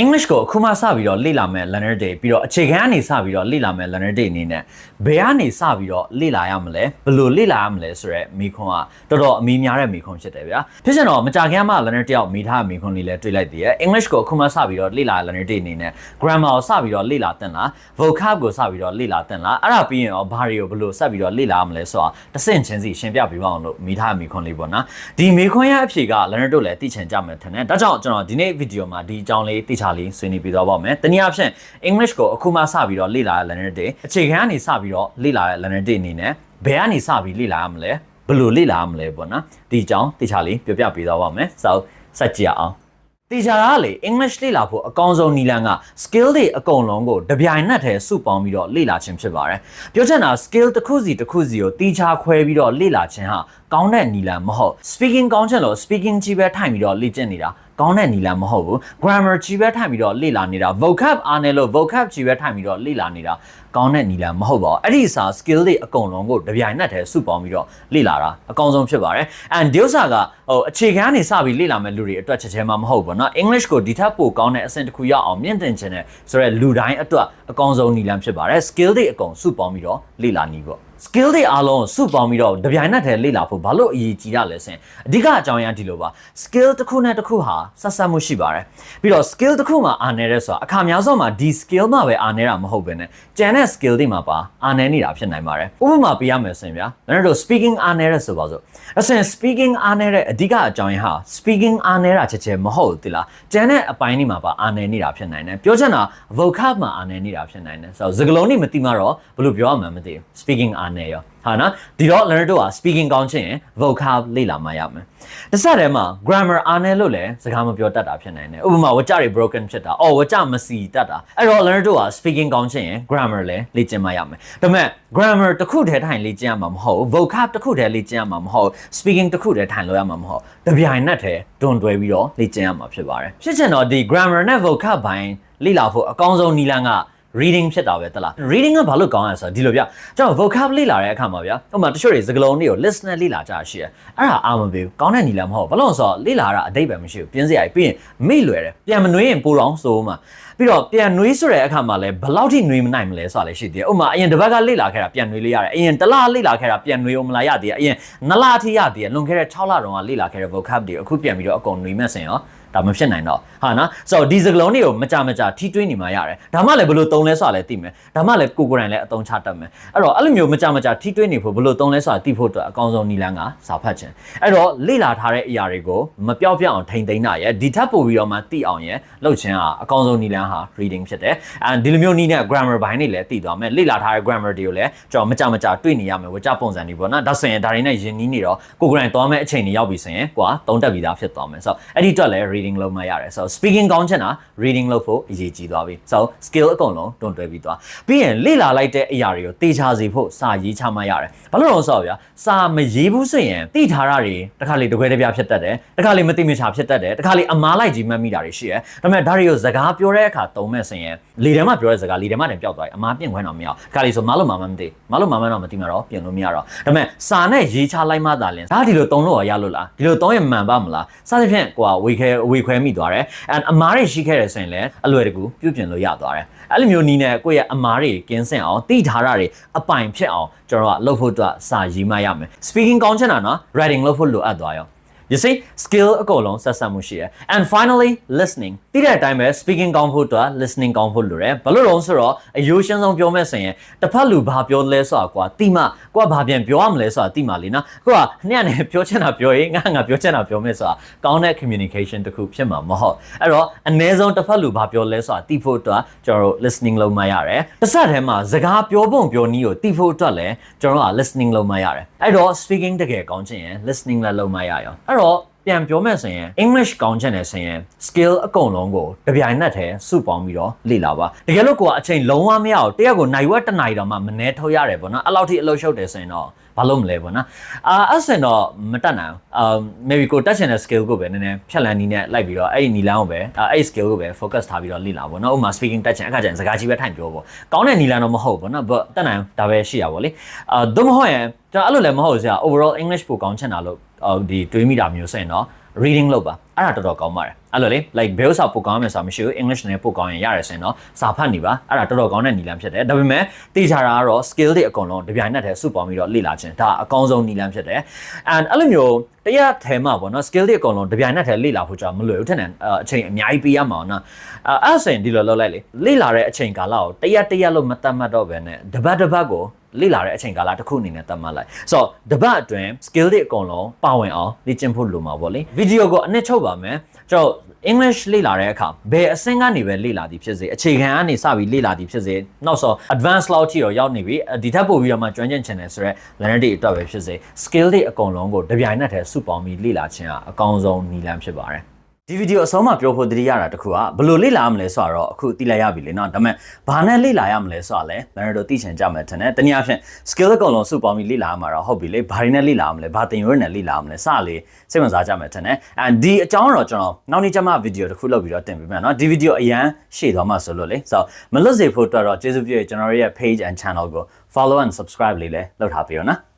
English ကိုအခုမှစပြီးတော့လေ့လာမယ် learner day ပြီးတော့အခြေခံကနေစပြီးတော့လေ့လာမယ် learner day အနေနဲ့ဘယ်ကနေစပြီးတော့လေ့လာရမလဲဘယ်လိုလေ့လာရမလဲဆိုတော့မိခွန်းကတော်တော်အမီများတဲ့မိခွန်းဖြစ်တယ်ဗျာဖြစ်ချင်တော့မကြခင်မှ learner တယောက်မိထားတဲ့မိခွန်းလေးလည်းတွေ့လိုက်သေးတယ် English ကိုအခုမှစပြီးတော့လေ့လာ learner day အနေနဲ့ grammar ကိုစပြီးတော့လေ့လာတင်လား vocab ကိုစပြီးတော့လေ့လာတင်လားအဲ့ဒါပြီးရင်ရောဘာတွေကိုဘယ်လိုဆက်ပြီးတော့လေ့လာရမလဲဆိုတာတစ်ဆင့်ချင်းစီရှင်းပြပေးပါအောင်လို့မိထားတဲ့မိခွန်းလေးပေါ့နော်ဒီမိခွန်းရဲ့အဖြေက learner တို့လည်းသိချင်ကြမယ်ထင်တယ်ဒါကြောင့်ကျွန်တော်ဒီနေ့ video မှာဒီအကြောင်းလေးသိချလေးဆွေးနွေးပြသွားပါမယ်တနည်းအားဖြင့် English ကိုအခုမှစပြီးတော့လေ့လာရတဲ့ learner day အခြေခံကနေစပြီးတော့လေ့လာရတဲ့ learner day အနေနဲ့ဘယ်ကနေစပြီးလေ့လာရမလဲဘယ်လိုလေ့လာရမလဲပေါ့နော်ဒီအကြောင်းသိချလေးပြောပြပေးသွားပါမယ်ဆိုတော့စက်ကြည့်အောင်တေချာတာကလေ English လေ့လာဖို့အကောင်းဆုံးနည်းလမ်းက skill တွေအကုန်လုံးကိုတပြိုင်နက်တည်းစုပေါင်းပြီးတော့လေ့လာခြင်းဖြစ်ပါတယ်။ပြောချင်တာ skill တစ်ခုစီတစ်ခုစီကိုတေချာခွဲပြီးတော့လေ့လာခြင်းဟာ ကောင်းတဲ့နည်းလမ်းမဟုတ် speaking ကောင်းချင်လို့ speaking ကြီးပဲထိုင်ပြီးတော့လေ့ကျင့်နေတာကောင်းတဲ့နည်းလမ်းမဟုတ်ဘူး grammar ကြီးပဲထိုင်ပြီးတော့လေ့လာနေတာ vocab အားနဲ့လို့ vocab ကြီးပဲထိုင်ပြီးတော့လေ့လာနေတာကောင်းတဲ့နည်းလမ်းမဟုတ်ပါဘူးအဲ့ဒီစာ skill တွေအကုန်လုံးကိုတပြိုင်နက်တည်းစုပေါင်းပြီးတော့လေ့လာတာအကောင်းဆုံးဖြစ်ပါတယ် and ဒီဥစ္စာကဟိုအခြေခံကနေစပြီးလေ့လာမဲ့လူတွေအတွက်ချက်ချင်းမှမဟုတ်ဘူးเนาะ English ကိုဒီထက်ပိုကောင်းတဲ့အဆင့်တစ်ခုရအောင်မြင့်တင်ခြင်းနဲ့ဆိုတော့လူတိုင်းအတွက်အကောင်းဆုံးနည်းလမ်းဖြစ်ပါတယ် skill တွေအကုန်စုပေါင်းပြီးတော့လေ့လာနည်းပေါ့ skill တွေအားလုံးစုပေါင်းပြီးတော့တပြိုင်နက်တည်းလေ့လာဖို့ဘာလို့အရေးကြီးရလဲဆိုရင်အဓိကအကြောင်းအရာဒီလိုပါ skill တစ်ခုနဲ့တစ်ခုဟာဆက်ဆက်မှုရှိပါတယ်ပြီးတော့ skill တစ်ခုမှာအားနည်းတဲ့ဆိုတာအခါများဆုံးမှာဒီ skill မှာပဲအားနည်းတာမဟုတ်ဘဲနဲ့ကျန်တဲ့ skill တွေမှာပါအားနည်းနေတာဖြစ်နိုင်ပါတယ်ဥပမာပေးရမယ်ဆိုရင်ဗျာကျွန်တော်တို့ speaking အားနည်းတဲ့ဆိုပါစို့အဲ့ဆိုရင် speaking အားနည်းတဲ့အဓိကအကြောင်းရင်းဟာ speaking အားနည်းတာချက်ချင်းမဟုတ်ဘူးတိလားကျန်တဲ့အပိုင်းတွေမှာပါအားနည်းနေတာဖြစ်နိုင်တယ်ပြောချင်တာ vocab မှာအားနည်းနေတာဖြစ်နိုင်တယ်ဆိုတော့စကားလုံးတွေမသိမှတော့ဘယ်လိုပြောရမှန်းမသိဘူး speaking အားနည်းရောဟာနော်ဒီတော့ learner တို့က speaking ကောင်းချင်ရင် vocab လေ့လာမှရမယ်တစ်ဆက်တည်းမှာ grammar အားနည်းလို့လည်းစကားမပြောတတ်တာဖြစ်နိုင်တယ်ဥပမာဝကြတွေ broken ဖြစ်တာအော်ဝကြမစီတတ်တာအဲ့တော့ learner တို့က speaking ကောင်းချင်ရင် grammar လည်းလေ့ကျင့်မှရမယ်ဒါပေမဲ့ grammar တစ်ခုတည်းထိုင်လေ့ကျင့်ရမှာမဟုတ် vocab တစ်ခုတည်းလေ့ကျင့်ရမှာမဟုတ် speaking တစ်ခုတည်းထိုင်လို့ရမှာမဟုတ်တပြိုင်နက်တည်းတွန်တွဲပြီးတော့လေ့ကျင့်ရမှာဖြစ်ပါတယ်ဖြစ်ချင်တော့ဒီ grammar နဲ့ vocab ဘိုင်းလေ့လာဖို့အကောင်းဆုံးနည်းလမ်းက reading ဖြစ်တာပဲတလား reading ကဘာလို့ကောင်းရလဲဆိုတော့ဒီလိုဗျကျွန်တော် vocab လေ့လာတဲ့အခါမှာဗျဥပမာတချို့တွေစကားလုံးတွေကို listener လေ့လာကြရှိတယ်အဲ့ဒါအာမပေးဘူးကောင်းတဲ့နီလာမဟုတ်ဘာလို့လဲဆိုတော့လေ့လာတာအတိတ်ပဲမရှိဘူးပြင်းစရာကြီးပြီးရင်မိလွယ်တယ်ပြန်မနှွေးရင်ပိုတော့ဆိုမှ ပြီးတော့ပြန်နှွေးဆိုတဲ့အခါမှာလည်းဘယ်လောက်ထိနှွေးမနိုင်မလဲဆိုတာလည်းရှိသေးတယ်ဥပမာအရင်တစ်ပတ်ကလေ့လာခဲ့တာပြန်နှွေးလေးရတယ်အရင်တစ်လလေ့လာခဲ့တာပြန်နှွေးအောင်မလားရသေးတယ်အရင်နှစ်လအထိရသေးတယ်လွန်ခဲ့တဲ့6လတုန်းကလေ့လာခဲ့တဲ့ vocab တွေအခုပြန်ပြီးတော့အကုန်နှွေးမဲ့စင်ရောဒါမဖြစ်နိုင်တော့ဟာနော်ဆိုတော့ဒီစကလုံးတွေကိုမကြမကြထိတွေးနေမှရတယ်ဒါမှလည်းဘယ်လိုသုံးလဲဆိုတာလည်းသိမယ်ဒါမှလည်းကိုကိုယ်တိုင်လည်းအသုံးချတတ်မယ်အဲ့တော့အဲ့လိုမျိုးမကြမကြထိတွေးနေဖို့ဘယ်လိုသုံးလဲဆိုတာသိဖို့အတွက်အကောင်းဆုံးနည်းလမ်းကစာဖတ်ခြင်းအဲ့တော့လေ့လာထားတဲ့အရာတွေကိုမပြောက်ပြောက်အောင်ထိန်သိမ်းတာရယ်ဒီထပ်ပို့ပြီးတော့မှသိအောင်ရယ်လုပ်ခြင်းဟာအကောင်းဆုံးနည်းလမ်းဟာ reading ဖြစ်တယ်အဲဒီလိုမျိုးနည်းနဲ့ grammar ဘိုင်းတွေလည်းသိသွားမယ်လေ့လာထားတဲ့ grammar တွေကိုလည်းကျွန်တော်မကြမကြတွေ့နေရမယ်ဝကြပုံစံတွေပေါ့နော်ဒါဆိုရင်ဒါတွေနဲ့ယဉ်နီးနေတော့ကိုကိုယ်တိုင်သွားမဲ့အချိန်တွေရောက်ပြီဆိုရင်ကွာသုံးတက်ပြီးသားဖြစ်သွားမယ်ဆိုတော့အဲ့ဒီအတွက်လည်း reading လုပ်မှရတယ်ဆိုတော့ speaking ကောင်းချင်တာ reading လုပ်ဖို့အရေးကြီးသွားပြီဆိုတော့ skill အကုန်လုံးတွန်းတွဲပြီးသွားပြီးရင်လေ့လာလိုက်တဲ့အရာတွေကိုတေချာစေဖို့စာရေးချမှရတယ်ဘာလို့လဲဆိုတော့ဗျာစာမရေးဘူးဆိုရင်သိထားတာတွေတစ်ခါလေတကွဲတပြားဖြစ်တတ်တယ်တစ်ခါလေမသိမချာဖြစ်တတ်တယ်တစ်ခါလေအမားလိုက်ကြီးမှတ်မိတာတွေရှိတယ်ဒါပေမဲ့ဒါတွေကိုစကားပြောတဲ့အခါသုံးမဲ့ဆိုရင်လေထဲမှာပြောတဲ့စကားလေထဲမှာတင်ပျောက်သွားတယ်အမားပြင်ခွင့်တော့မရအောင်တစ်ခါလေဆိုမလို့မမမသိမလို့မမတော့မသိမှာတော့ပြင်လို့မရတော့ဒါပေမဲ့စာနဲ့ရေးချလိုက်မှသာလင်ဒါဒီလိုသုံးလို့ရလို့လားဒီလိုသုံးရင်မှန်ပါမလားစသဖြင့်ကိုကဝေခွဲဝေခွဲမိသွားတယ် and အမားတွေရှိခဲ့တယ်ဆိုရင်လည်းအလွယ်တကူပြုပြင်လို့ရသွားတယ်အဲ့လိုမျိုးနီးနဲ့ကိုယ့်ရဲ့အမားတွေကင်းစင်အောင်တိထားတာတွေအပိုင်ဖြစ်အောင်ကျွန်တော်ကလုပ်ဖို့အတွက်စာရေးမှရမယ် speaking ကောင်းချင်တာနော် writing လုပ်ဖို့လိုအပ်သွားရော You see skill အကုန်လုံးဆက်ဆက်မှုရှိတယ် and finally listening တိတဲ့အတိုင်းပဲ speaking ကောင်းဖို့အတွက် listening ကောင်းဖို့လိုတယ်ဘာလို့လဲဆိုတော့အယိုးရှင်းဆုံးပြောမဲ့ဆိုရင်တစ်ဖက်လူဘာပြောလဲဆိုတာကွာတိမကိုကဘာပြန်ပြောရမလဲဆိုတာတိမလေးနော်ကိုကနှစ်နဲ့ပြောချင်တာပြောရင်ငါငါပြောချင်တာပြောမဲ့ဆိုတာကောင်းတဲ့ communication တစ်ခုဖြစ်မှာမဟုတ်အဲ့တော့အ ਨੇ ဆုံးတစ်ဖက်လူဘာပြောလဲဆိုတာတိဖို့အတွက်ကျွန်တော်တို့ listening လုပ်မှရတယ်တစ်ဆက်တည်းမှာစကားပြောပုံပြောနည်းကိုတိဖို့အတွက်လည်းကျွန်တော်တို့က listening လုပ်မှရတယ်အဲ့တော့ speaking တကယ်ကောင်းချင်ရင် listening လည်းလုပ်မှရရောအဲ့တော့ပြန်ပြောမယ်ဆိုရင် English ကောင်းချင်တယ်ဆိုရင် skill အကုန်လုံးကိုတပြိုင်နက်တည်းစုပေါင်းပြီးတော့လေ့လာပါတကယ်လို့ကိုကအချိန်လုံးဝမရအောင်တရက်ကိုနိုင်ဝက်တစ်နိုင်တော့မှမနှဲထုတ်ရတယ်ပေါ့နော်အဲ့လောက်ထိအလုပ်ရှုပ်တယ်ဆိုရင်တော့ဘာလို့မလဲပေါ့နော်အာအဲ့ဆိုရင်တော့မတတ်နိုင်အောင်အာ maybe ကိုတက်ချင်တဲ့ skill ကိုပဲနည်းနည်းဖြတ်လန်းနီးနဲ့လိုက်ပြီးတော့အဲ့ဒီနီလန်းကိုပဲအဲ့ဒီ skill ကိုပဲ focus ထားပြီးတော့လေ့လာပေါ့နော်ဥပမာ speaking တက်ချင်အခါကျရင်စကားကြီးပဲထိုင်ပြောပေါ့ကောင်းတဲ့နီလန်းတော့မဟုတ်ပေါ့နော် but တက်နိုင်အောင်ဒါပဲရှိရပါပေါ့လေအာသို့မဟုတ်ရင် ကျွန်တော်အဲ့လိုလည်းမဟုတ်စရာ overall English ပိုကောင်းချင်တာလို့ဒီတွေးမိတာမျိုးဆိုရင်တော့ reading လုပ်ပါအဲ့ဒါတော်တော်ကောင်းပါတယ်အဲ့လိုလေ like ဘယ်ဥစ္စာပိုကောင်းမယ်ဆိုတာမရှိဘူး English နဲ့ပိုကောင်းရင်ရတယ်ဆိုရင်တော့စာဖတ်နေပါအဲ့ဒါတော်တော်ကောင်းတဲ့နည်းလမ်းဖြစ်တယ်ဒါပေမဲ့သိချတာကတော့ skill တွေအကုန်လုံးတပြိုင်နက်တည်းစုပေါင်းပြီးတော့လေ့လာခြင်းဒါအကောင်းဆုံးနည်းလမ်းဖြစ်တယ် and အဲ့လိုမျိုးတရားထဲမှာပေါ့နော် skill တွေအကုန်လုံးတပြိုင်နက်တည်းလေ့လာဖို့ကြာမလွယ်ဘူးထင်တယ်အချိန်အများကြီးပေးရမှာနော်အဲ့အဲ့ဆိုရင်ဒီလိုလုပ်လိုက်လေလေ့လာတဲ့အချိန်ကာလကိုတရက်တရက်လို့မတတ်မှတ်တော့ဘဲနဲ့တပတ်တပတ်ကို လေ့လာတဲ့အချိန်ကာလတစ်ခုအနေနဲ့သတ်မှတ်လိုက်ဆိုတော့တပတ်အတွင်း skill တွေအကုန်လုံးပါဝင်အောင်လေ့ကျင့်ဖို့လိုမှာပေါ့လေဗီဒီယိုကိုအနှစ်ချုပ်ပါမယ်ကျွန်တော် English လေ့လာတဲ့အခါဘယ်အဆင့်ကနေပဲလေ့လာသည်ဖြစ်စေအခြေခံကနေစပြီးလေ့လာသည်ဖြစ်စေနောက်ဆို advanced လောက်ထိတော့ရောက်နေပြီဒီထက်ပိုပြီးတော့မှကျွမ်းကျင်ချင်တယ်ဆိုတော့ learner တွေအတွက်ပဲဖြစ်စေ skill တွေအကုန်လုံးကိုတပြိုင်နက်တည်းစုပေါင်းပြီးလေ့လာခြင်းကအကောင်းဆုံးနည်းလမ်းဖြစ်ပါတယ် ဒီဗီဒီယိုအဆုံးမှာပြောဖို့တတိရတာတခုကဘယ်လိုလေ့လာရမလဲဆိုတော့အခုသိလိုက်ရပြီလေနော်ဒါပေမဲ့ဘာနဲ့လေ့လာရမလဲဆိုတာလဲ learner တို့သိချင်ကြမယ်ထင်တယ်တနည်းအားဖြင့် skill အကုန်လုံးစုပေါင်းပြီးလေ့လာရမှာတော့ဟုတ်ပြီလေဘာတွေနဲ့လေ့လာရမလဲဘာသင်ရိုးတွေနဲ့လေ့လာရမလဲစလေစိတ်ဝင်စားကြမယ်ထင်တယ် and ဒီအကြောင်းတော့ကျွန်တော်နောက်နေ့ကျမှဗီဒီယိုတစ်ခုလုပ်ပြီးတော့တင်ပေးမယ်နော်ဒီဗီဒီယိုအရန်ရှေ့သွားမှဆိုလို့လေဆိုတော့မလွတ်စေဖို့အတွက်တော့ကျေးဇူးပြုရကျွန်တော်ရဲ့ page and channel ကို follow and subscribe လေးလည်းလုပ်ထားပေးရောနော်